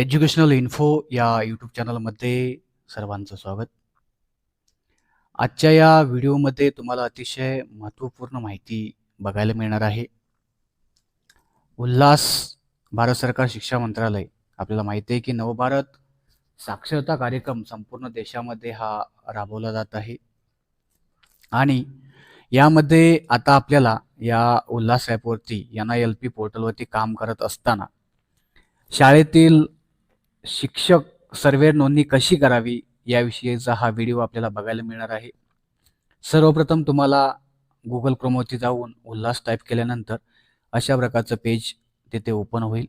Educational info या YouTube चॅनलमध्ये सर्वांचं स्वागत. आजच्या या व्हिडिओमध्ये तुम्हाला अतिशय महत्त्वपूर्ण माहिती बघायला मिळणार आहे. उल्हास भारत सरकार शिक्षा मंत्रालय आपल्याला माहिती आहे की नवभारत साक्षरता कार्यक्रम संपूर्ण देशामध्ये हा राबवला जात आहे. आणि यामध्ये आता आपल्याला या उल्हास ॲपवरती एन आय एल पी पोर्टलवरती काम करत असताना शाळेतील शिक्षक सर्वे नोंदणी कशी करावी याविषयीचा हा व्हिडिओ आपल्याला बघायला मिळणार आहे. सर्वप्रथम तुम्हाला गुगल क्रोमवरती जाऊन उल्हास टाईप केल्यानंतर अशा प्रकारचं पेज तिथे ओपन होईल.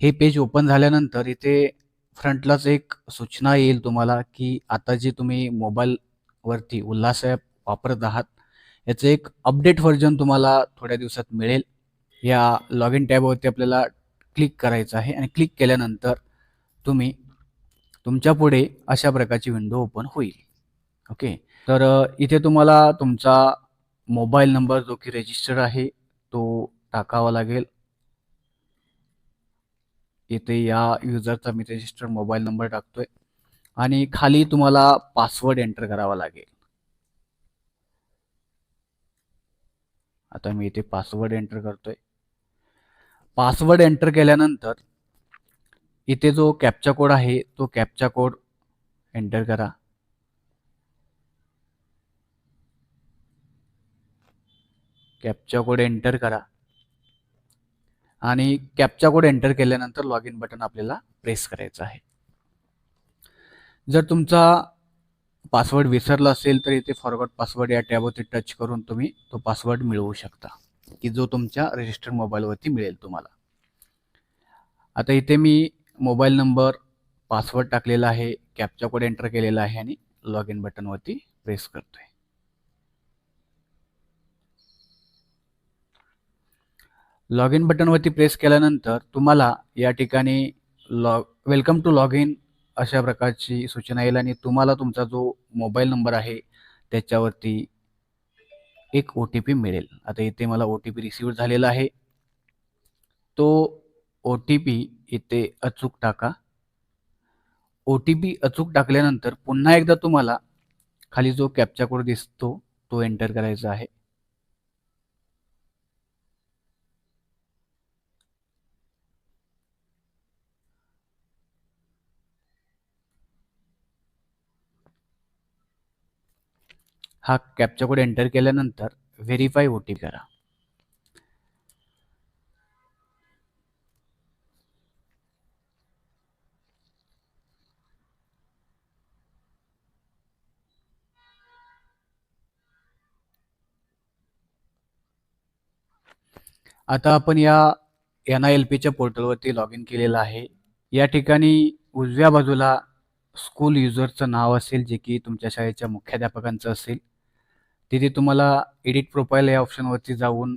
हे पेज ओपन झाल्यानंतर इथे फ्रंटलाच एक सूचना येईल तुम्हाला की आता जे तुम्ही मोबाईलवरती उल्हास ॲप वापरत आहात याचं एक अपडेट व्हर्जन तुम्हाला थोड्या दिवसात मिळेल. या लॉग इन टॅबवरती आपल्याला क्लिक करायचं आहे आणि क्लिक केल्यानंतर तुम्ही तुमच्यापुढे अशा प्रकारची विंडो ओपन होईल. ओके तर इथे तुम्हाला तुमचा मोबाईल नंबर जो की रजिस्टर आहे तो टाकावा लागेल. इथे या युजरचा मी रजिस्टर मोबाईल नंबर टाकतोय. आणि खाली तुम्हाला पासवर्ड एंटर करावा लागेल. आता मी इथे पासवर्ड एंटर करतोय. पासवर्ड एंटर केल्यानंतर इथे जो कॅपचा कोड आहे तो कॅपचा कोड एंटर करा. कॅपचा कोड एंटर करा. आणि कॅपचा कोड एंटर केल्यानंतर लॉग इन बटन आपल्याला प्रेस करायचं आहे. जर तुमचा पासवर्ड विसरला असेल तर इथे फॉरवर्ड पासवर्ड या टॅबवरती टच करून तुम्ही तो पासवर्ड मिळवू शकता की जो तुमच्या रजिस्टर मोबाईलवरती मिळेल तुम्हाला. आता इथे मी मोबाईल नंबर पासवर्ड टाकलेला आहे कॅपचा कोड एंटर केलेला आहे आणि लॉग इन बटनवरती प्रेस करतोय. लॉग इन बटनवरती प्रेस केल्यानंतर तुम्हाला या ठिकाणी log welcome to log in अशा प्रकारची सूचना येईल आणि तुम्हाला तुमचा जो मोबाईल नंबर आहे त्याच्यावरती एक ओ टी पी मिळेल. आता इथे मला ओ टी पी रिसिव्ह झालेला आहे. तो ओ टी पी इथे अचूक टाका. ओ टी पी अचूक टाकल्यानंतर पुन्हा एकदा तुम्हाला खाली जो कॅपचा कोड दिसतो तो एंटर करायचा आहे. हा कॅपचा कोड एंटर केल्यानंतर व्हेरीफाय ओ टी पी करा. आता आपण या एन आय एल पीच्या पोर्टलवरती लॉग इन केलेलं आहे. या ठिकाणी उजव्या बाजूला स्कूल युजरचं नाव असेल जे की तुमच्या शाळेच्या मुख्याध्यापकांचं असेल तिथे तुम्हाला एडिट प्रोफाईल या ऑप्शनवरती जाऊन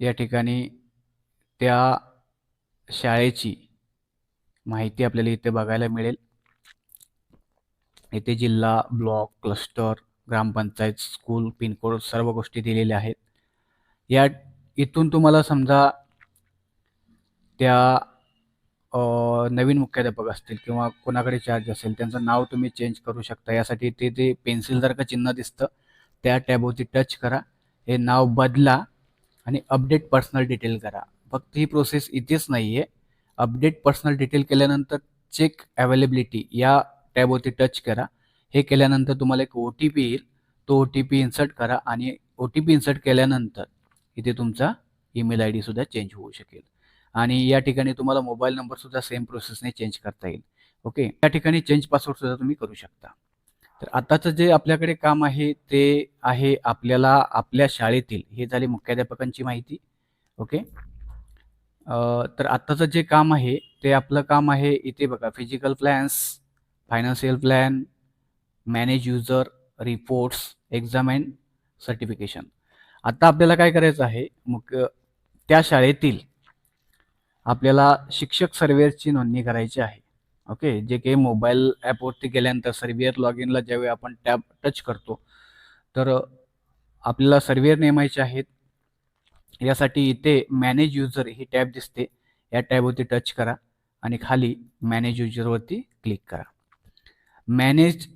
या ठिकाणी त्या शाळेची माहिती आपल्याला इथे बघायला मिळेल. येथे जिल्हा block cluster gram panchayat school pincode सर्व गोष्टी दिलेल्या आहेत. या इथून तुम्हाला समजा त्या नवीन मुख्याध्यापक असतील किंवा कोणाकडे चार्ज असेल त्यांचं नाव तुम्ही चेंज करू शकता. यासाठी ते ते पेन्सिलसारखं चिन्ह दिसतं त्या टॅबवरती टच करा. हे नाव बदला आणि अपडेट पर्सनल डिटेल करा. फक्त ही प्रोसेस इथेच नाही आहे अपडेट पर्सनल डिटेल केल्यानंतर चेक अवेलेबिलिटी या टॅबवरती टच करा. हे केल्यानंतर तुम्हाला एक ओ टी पी येईल. तो ओ टी पी इन्सर्ट करा आणि ओ टी पी इन्सर्ट केल्यानंतर इथे तुमचा ईमेल आय डीसुद्धा चेंज होऊ शकेल. आणि या ठिकाणी तुम्हाला मोबाईल नंबरसुद्धा सेम प्रोसेसने चेंज करता येईल. ओके? या ठिकाणी चेंज पासवर्डसुद्धा तुम्ही करू शकता. तर आताचं जे आपल्याकडे काम आहे ते आहे आपल्याला आपल्या शाळेतील हे झाली मुख्याध्यापकांची माहिती. ओके? तर आत्ताचं जे काम आहे ते आपलं काम आहे इथे बघा physical plans financial plan manage user reports exam and certification आता आपल्याला काय करायचं आहे? मुख्य त्या शाळेतील आपल्याला शिक्षक सर्वेअरची नोंदणी करायची आहे. ओके? जे काही मोबाईल ॲपवरती गेल्यानंतर सर्व्हिअर लॉग इनला ज्यावेळी आपण टॅब टच करतो तर आपल्याला सर्व्हिअर नेमायचे आहेत. यासाठी इथे मॅनेज युजर ही टॅब दिसते. या टॅबवरती टच करा आणि खाली मॅनेज युजरवरती क्लिक करा. मॅनेज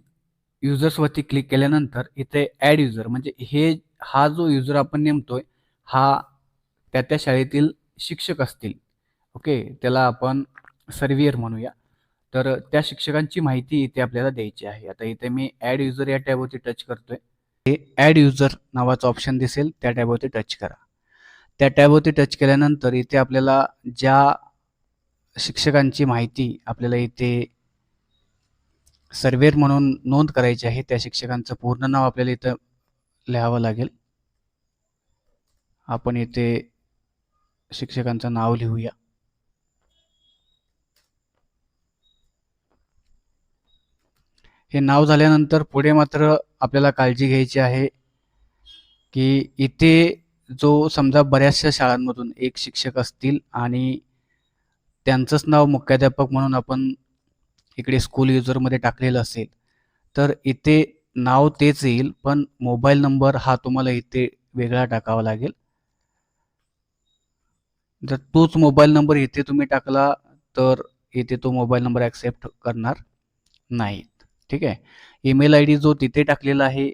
युजर्सवरती क्लिक केल्यानंतर इथे ॲड युजर म्हणजे हे हा जो युजर आपण नेमतोय हा त्या त्या शाळेतील शिक्षक असतील. ओके? त्याला आपण सर्वियर म्हणूया. तर त्या शिक्षकांची माहिती इथे आपल्याला द्यायची आहे. आता इथे मी ॲड युजर या टॅबवरती टच करतोय. हे ॲड युजर नावाचं ऑप्शन दिसेल. त्या टॅबवरती टच करा. त्या टॅबवरती टच केल्यानंतर इथे आपल्याला ज्या शिक्षकांची माहिती आपल्याला इथे सर्वेर म्हणून नोंद करायची आहे त्या शिक्षकांचं पूर्ण नाव आपल्याला इथं लिहावं लागेल. आपण इथे शिक्षकांचं नाव लिहूया. हे नाव झाल्यानंतर पुढे मात्र आपल्याला काळजी घ्यायची आहे की इथे जो समजा बऱ्याचशा शाळांमधून एक शिक्षक असतील आणि त्यांचंच नाव मुख्याध्यापक म्हणून आपण इकडे स्कूल युजरमध्ये टाकलेलं असेल तर इथे नाव तेच येईल पण मोबाईल नंबर हा तुम्हाला इथे वेगळा टाकावा लागेल. जर तोच मोबाईल नंबर इथे तुम्ही टाकला तर इथे तो मोबाईल नंबर ॲक्सेप्ट करणार नाही ठीक आहे? ईमेल आय डी जो तिथे टाकलेला आहे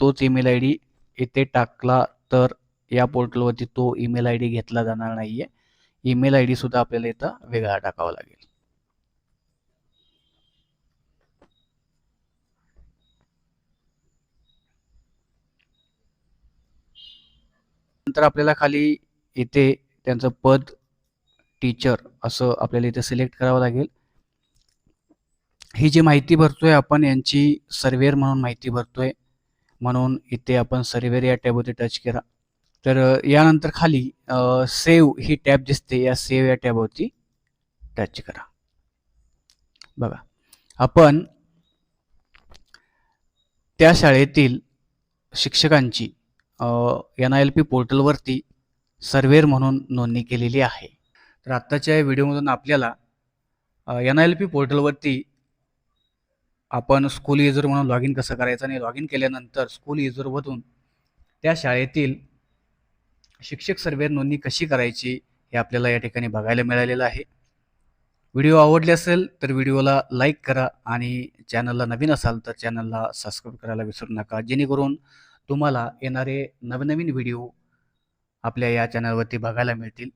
तोच ईमेल आय डी इथे टाकला तर या पोर्टलवरती तो ईमेल आय डी घेतला जाणार नाही आहे ईमेल आय डीसुद्धा आपल्याला इथं वेगळा टाकावा लागेल. नंतर आपल्याला खाली इथे त्यांचं पद टीचर असं आपल्याला इथे सिलेक्ट करावं लागेल. ही जी माहिती भरतोय आपण यांची सर्वेअर म्हणून माहिती भरतोय. म्हणून इथे आपण सर्वेअर या टॅबवरती टच करा. तर यानंतर खाली सेव ही टॅब दिसते. या सेव या टॅबवरती टच करा. बघा. आपण त्या शाळेतील शिक्षकांची एन आय एल पी पोर्टलवरती सर्वेअर म्हणून नोंदणी केलेली आहे. तर आत्ताच्या या व्हिडिओमधून आपल्याला एन आय एल पी पोर्टलवरती आपण स्कूल युजर म्हणून लॉग इन कसं करायचं आणि लॉग इन केल्यानंतर स्कूल युजरमधून त्या शाळेतील शिक्षक सर्वेअर नोंदणी कशी करायची हे आपल्याला या ठिकाणी बघायला मिळालेलं आहे. व्हिडिओ आवडले असेल तर व्हिडिओला लाईक करा आणि चॅनलला नवीन असाल तर चॅनलला सबस्क्राईब करायला विसरू नका. जेणेकरून तुम्हाला येणारे नवनवीन व्हिडिओ आपल्या या चॅनलवरती बघायला मिळतील.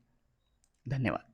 धन्यवाद.